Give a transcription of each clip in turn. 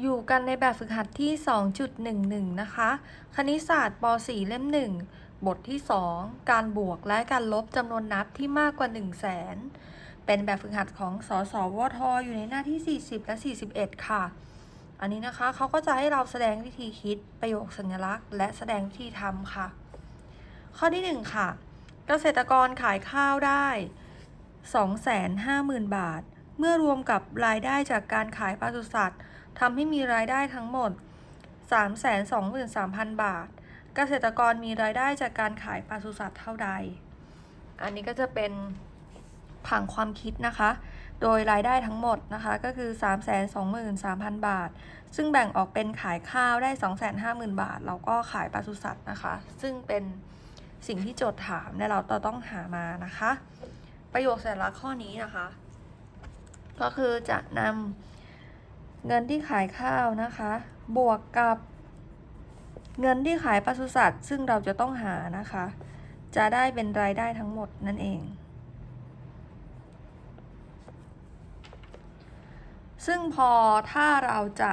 อยู่กันในแบบฝึกหัดที่ 2.11 นะคะ คณิตศาสตร์ป .4 เล่ม 1 บทที่ 2 การบวกและการลบจำนวนนับที่มากกว่า 1 0 0 0 0แสนเป็นแบบฝึกหัดของสสวทอยู่ในหน้าที่ 40 และ 41 ค่ะ อันนี้นะคะเขาก็จะให้เราแสดงวิธีคิดประโยคสัญลักษณ์ และแสดงวิธีทำค่ะ ข้อที่ 1 ค่ะ เกษตรกรขายข้าวได้ 250,000 บาท เมื่อรวมกับรายได้จากการขายปศุสัตว์ ทำให้มีรายได้ทั้งหมด 323,000 บาท เกษตรกรมีรายได้จากการขายปศุสัตว์เท่าใด อันนี้ก็จะเป็นผังความคิดนะคะ โดยรายได้ทั้งหมดนะคะก็คือ 323,000 บาท ซึ่งแบ่งออกเป็นขายข้าวได้ 250,000 บาท แล้วก็ขายปศุสัตว์นะคะ ซึ่งเป็นสิ่งที่โจทย์ถามและเราต้องหามานะคะ ประโยคสัญลักษณ์ข้อนี้นะคะ ก็คือจะนำ เงินที่ขายข้าวนะคะ บวกกับ เงินที่ขายปศุสัตว์ ซึ่งเราจะต้องหานะคะ จะได้เป็นรายได้ทั้งหมดนั่นเอง ซึ่งพอถ้าเราจะ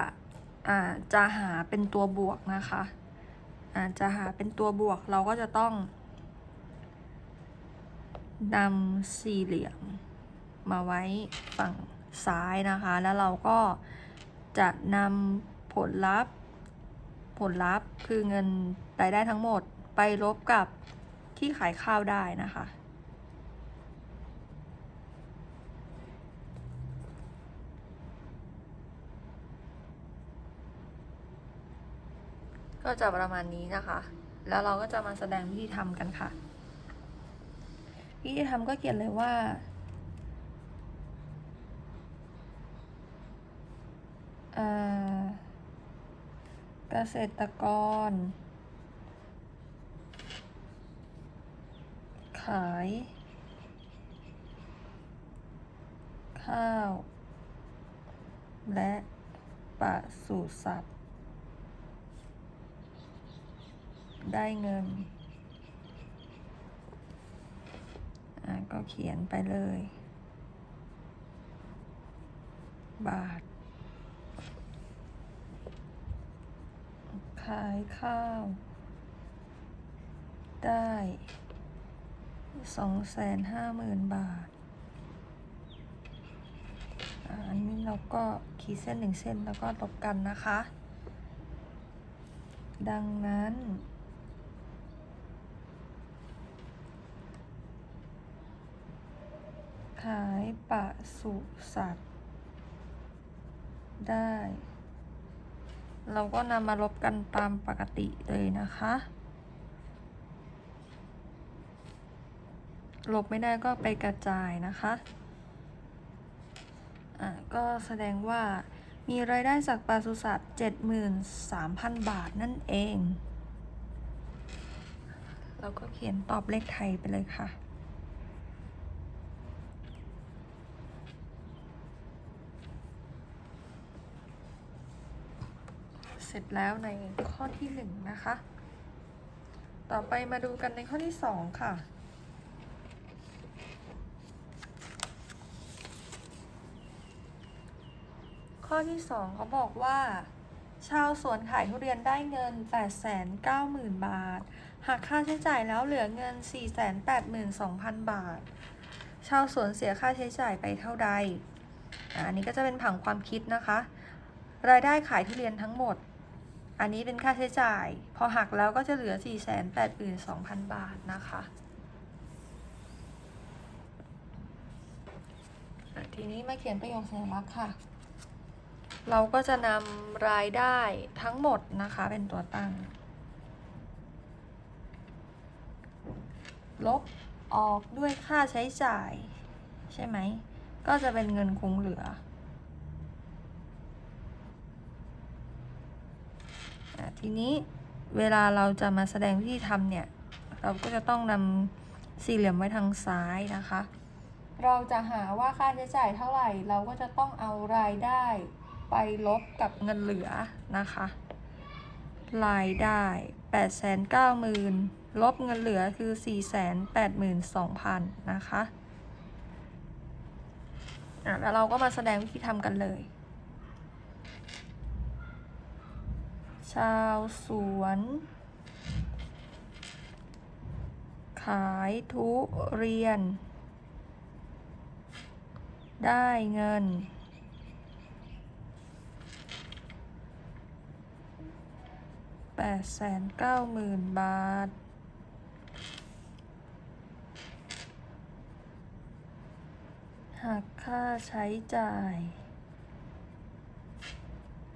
อ่าจะหาเป็นตัวบวกนะคะอ่าจะหาเป็นตัวบวกเราก็จะต้องนำสี่เหลี่ยมมาไว้ฝั่งซ้ายนะคะ แล้วเราก็ จะนำผลลัพธ์ ผลลัพธ์คือเงินรายได้ทั้งหมดไปลบกับที่ขายข้าวได้นะคะ ก็จะประมาณนี้นะคะ แล้วเราก็จะมาแสดงวิธีทำกันค่ะ วิธีทำก็เขียนเลยว่า เกษตรกร ขาย ข้าว และปศุสัตว์ ได้เงิน ก็เขียนไปเลย บาท ขายข้าว ได้สองแสนห้าหมื่นบาท อันนี้เราก็ขีดเส้นหนึ่งเส้นแล้วก็ลบกันนะคะ ดังนั้น ขายปศุสัตว์ ได้ เราก็นำมาลบกันตามปกติเลยนะคะ ลบไม่ได้ก็ไปกระจายนะคะอะก็แสดงว่ามีรายได้จากปศุสัตว์73,000 บาทนั่นเอง เราก็เขียนตอบเลขไทยไปเลยค่ะ ร็จแล้วในข้อที่หนึ่งนะคะ ต่อไปมาดูกันในข้อที่สองค่ะ ข้อที่สองเขาบอกว่า ชาวสวนขายทุเรียนได้เงิน 890,000 บาท หากค่าใช้จ่ายแล้วเหลือเงิน 482,000 บาท ชาวสวนเสียค่าใช้จ่ายไปเท่าใดอะอันนี้ก็จะเป็นผังความคิดนะคะ รายได้ขายทุเรียนทั้งหมด อันนี้เป็นค่าใช้จ่าย พอหักแล้วก็จะเหลือ 482,000 บาทนะคะ ทีนี้มาเขียนประโยคสัญลักษณ์ค่ะ เราก็จะนำรายได้ทั้งหมดนะคะเป็นตัวตั้ง ลบออกด้วยค่าใช้จ่าย ใช่ไหม ก็จะเป็นเงินคงเหลืออะ ทีนี้เวลาเราจะมาแสดงวิธีทำเนี่ย เราก็จะต้องนำสี่เหลี่ยมไว้ทางซ้ายนะคะ เราจะหาว่าค่าใช้จ่ายเท่าไหร่ เราก็จะต้องเอารายได้ ไปลบกับเงินเหลือนะคะ รายได้890,000ลบเงินเหลือคือ 482,000 นะคะอะแล้วเราก็มาแสดงวิธีทำกันเลย ชาวสวน ขายทุเรียน ได้เงิน แปดแสนเก้าหมื่นบาทหากค่าใช้จ่าย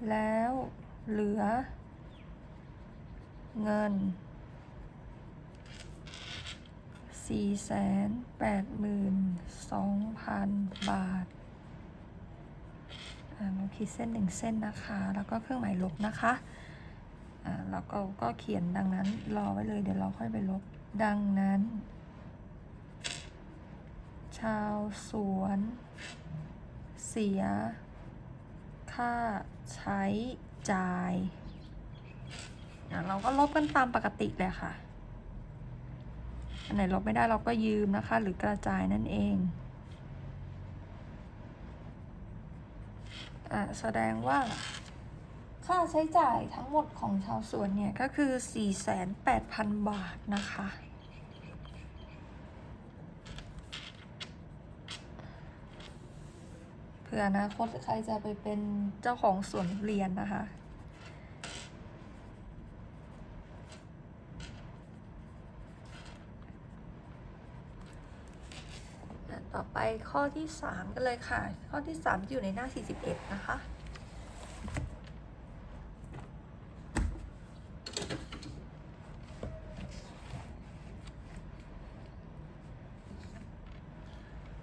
แล้วเหลือ เงินสี่แสนแปดหมื่นสองพันบาทอ่าเราขีดเส้นหนึ่งเส้นนะคะ แล้วก็เครื่องหมายลบนะคะอ่าแล้วก็ก็เขียนดังนั้นรอไว้เลยเดี๋ยวเราค่อยไปลบ ดังนั้น ชาวสวน เสีย ค่าใช้จ่าย เราก็ลบกันตามปกติเลยค่ะ อันไหนลบไม่ได้เราก็ยืมนะคะ หรือกระจายนั่นเองอะแสดงว่า ค่าใช้จ่ายทั้งหมดของชาวสวนเนี่ย ก็คือ 48,000 บาทนะคะเผื่ออนาคตใครจะไปเป็นเจ้าของสวนเรียนนะคะ ต่อไปข้อที่ 3 กันเลยค่ะ ข้อที่ 3 อยู่ในหน้า 41 นะคะ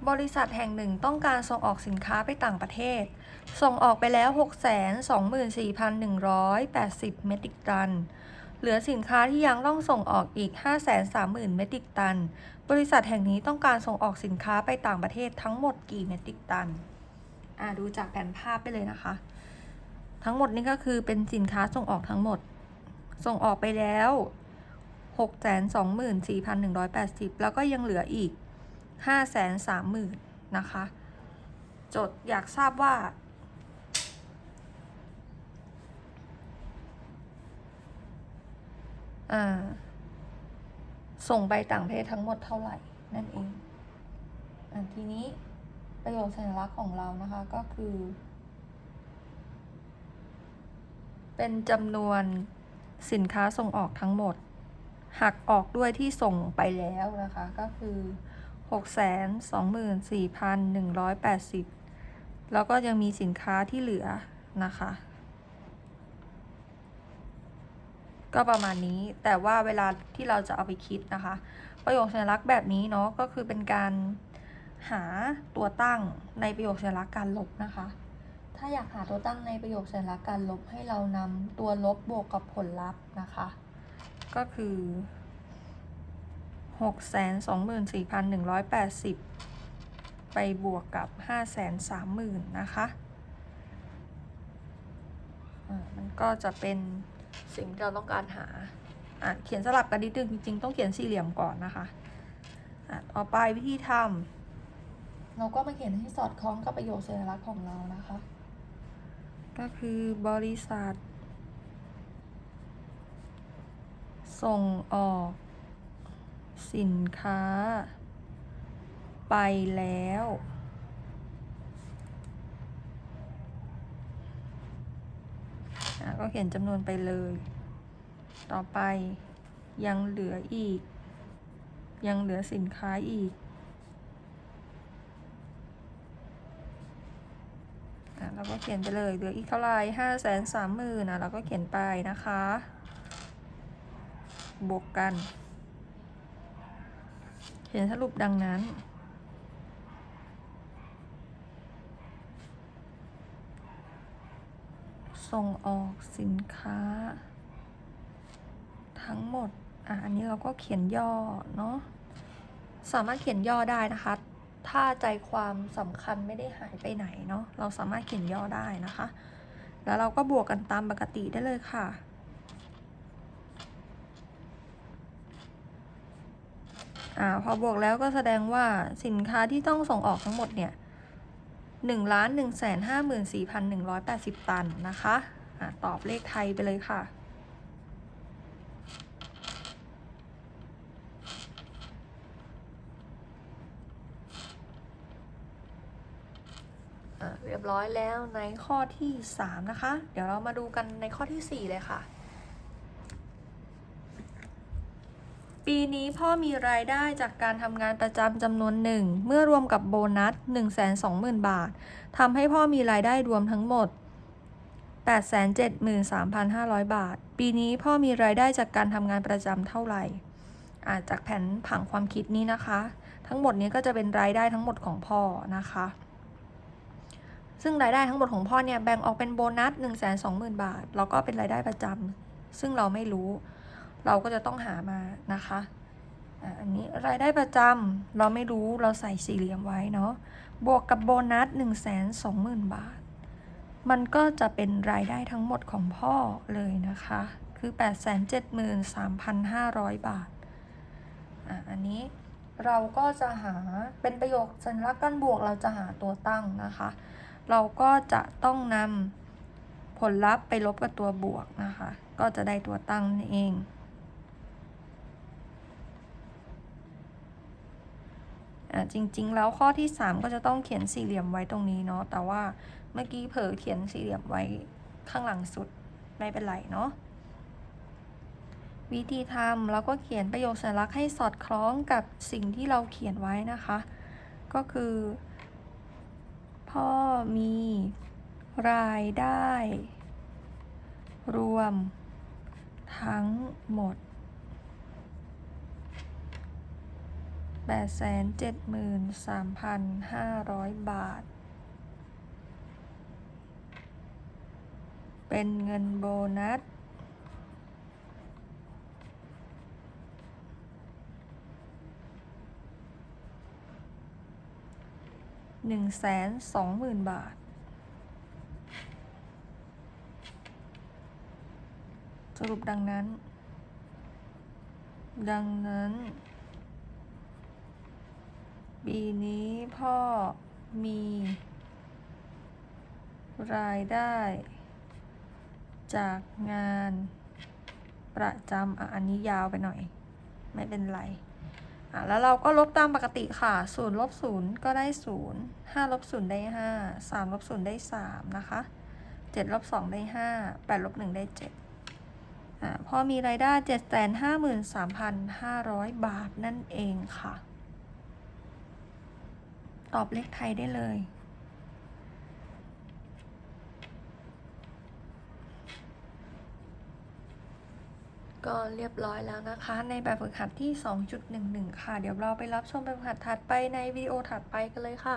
บริษัทแห่งหนึ่งต้องการส่งออกสินค้าไปต่างประเทศ ส่งออกไปแล้ว 624,180 เมตริกตัน เหลือสินค้าที่ยังต้องส่งออกอีก 530,000 เมตริกตัน บริษัทแห่งนี้ต้องการส่งออกสินค้าไปต่างประเทศทั้งหมดกี่เมตริกตัน อ่าดูจากแผนภาพไปเลยนะคะ ทั้งหมดนี่ก็คือเป็นสินค้าส่งออกทั้งหมด ส่งออกไปแล้ว 624,180 แล้วก็ยังเหลืออีกห้าแสนสามหมื่นนะคะโจทย์อยากทราบว่า อ่า ส่งไปต่างประเทศทั้งหมดเท่าไหร่นั่นเองอทีนี้ประโยคสัญลักษณ์ของเรานะคะก็คือ เป็นจำนวนสินค้าส่งออกทั้งหมด หักออกด้วยที่ส่งไปแล้วนะคะ ก็คือ 624,180 แล้วก็ยังมีสินค้าที่เหลือนะคะ ก็ประมาณนี้แต่ว่าเวลาที่เราจะเอาไปคิดนะคะ ประโยคสัญลักษณ์แบบนี้เนาะก็คือเป็นการหาตัวตั้งในประโยคสัญลักษณ์การลบนะคะ ถ้าอยากหาตัวตั้งในประโยคสัญลักษณ์การลบให้เรานำตัวลบบวกกับผลลัพธ์นะคะ ก็คือหกแสนสองหมื่นสี่พันหนึ่งร้อยแปดสิบไปบวกกับห้าแสนสามหมื่นนะคะ มันก็จะเป็น สิ่งที่เราต้องการหาอะเขียนสลับกันนิดนึงจริงๆ ต้องเขียนสี่เหลี่ยมก่อนนะคะอะต่อไปวิธีทำเราก็มาเขียนให้สอดคล้องกับประโยคสัญลักษณ์ของเรานะคะ ก็คือบริษัท ส่งออก สินค้า ไปแล้วอะ ก็เขียนจำนวนไปเลย ต่อไปยังเหลืออีก ยังเหลือสินค้าอีกอะเราก็เขียนไปเลยเหลืออีกเท่าไหร่ห้าแสนสามหมื่นนะเราก็เขียนไปนะคะ บวกกัน เขียนสรุปดังนั้น ส่งออกสินค้า ทั้งหมด อะ อันนี้เราก็เขียนย่อเนาะ สามารถเขียนย่อได้นะคะ ถ้าใจความสำคัญไม่ได้หายไปไหนเนาะ เราสามารถเขียนย่อได้นะคะ แล้วเราก็บวกกันตามปกติได้เลยค่ะอ่าพอบวกแล้วก็แสดงว่าสินค้าที่ต้องส่งออกทั้งหมดเนี่ย 1ล้าน1 5 4 1 8 0 ตันนะคะอะตอบเลขไทยไปเลยค่ะ เรียบร้อยแล้วในข้อที่ 3 นะคะ เดี๋ยวเรามาดูกันในข้อที่ 4 เลยค่ะ ปีนี้พ่อมีรายได้จากการทำงานประจำจำนวนหนึ่ง เมื่อรวมกับโบนัส 120,000 บาท ทำให้พ่อมีรายได้รวมทั้งหมด 873,500 บาท ปีนี้พ่อมีรายได้จากการทำงานประจำเท่าไหร่อ่าจากแผนผังความคิดนี้นะคะ ทั้งหมดนี้ก็จะเป็นรายได้ทั้งหมดของพ่อนะคะ ซึ่งรายได้ทั้งหมดของพ่อเนี่ยแบ่งออกเป็นโบนัส 1 2 0 0 0 0 บาท แล้วก็เป็นรายได้ประจำซึ่งเราไม่รู้ เราก็จะต้องหามานะคะอันนี้รายได้ประจำเราไม่รู้เราใส่สี่เหลี่ยมไว้เนาะบวกกับโบนัส 1 2 0 0 0 0 บาท มันก็จะเป็นรายได้ทั้งหมดของพ่อเลยนะคะ คือ 873,500 บาทอะอันนี้เราก็จะหาเป็นประโยคสัญลักษณ์กันบวกเราจะหาตัวตั้งนะคะ เราก็จะต้องนำผลลัพธ์ไปลบกับตัวบวกนะคะ ก็จะได้ตัวตั้งนั่นเอง อะ จริง ๆ แล้วข้อที่ 3 ก็จะต้องเขียนสี่เหลี่ยมไว้ตรงนี้เนาะแต่ว่าเมื่อกี้เผลอเขียนสี่เหลี่ยมไว้ข้างหลังสุดไม่เป็นไรเนาะวิธีทำเราก็เขียนประโยคสัญลักษณ์ให้สอดคล้องกับสิ่งที่เราเขียนไว้นะคะ ก็คือ พ่อมีรายได้ รวม ทั้งหมด 873,500 บาท เป็นเงินโบนัส หนึ่งแสนสองหมื่นบาท สรุปดังนั้น ดังนั้น ปีนี้พ่อมี รายได้ จากงานประจำอะอันนี้ยาวไปหน่อย ไม่เป็นไรอะแล้วเราก็ลบตามปกติค่ะศูนย์ลบศูนย์ก็ได้ศูนย์ห้าลบศูนย์ได้ห้าสามลบศูนย์ได้สามนะคะเจ็ดลบสองได้ห้าแปดลบหนึ่งได้เจ็ดอ่าพอมีรายได้เจ็ดแสนห้าหมื่นสามพันห้าร้อยบาทนั่นเองค่ะ ตอบเลขไทยได้เลย ก็เรียบร้อยแล้วนะคะ ในแบบฝึกหัดที่ 2.11 ค่ะ เดี๋ยวเราไปรับชมแบบฝึกหัดถัดไปในวิดีโอถัดไปกันเลยค่ะ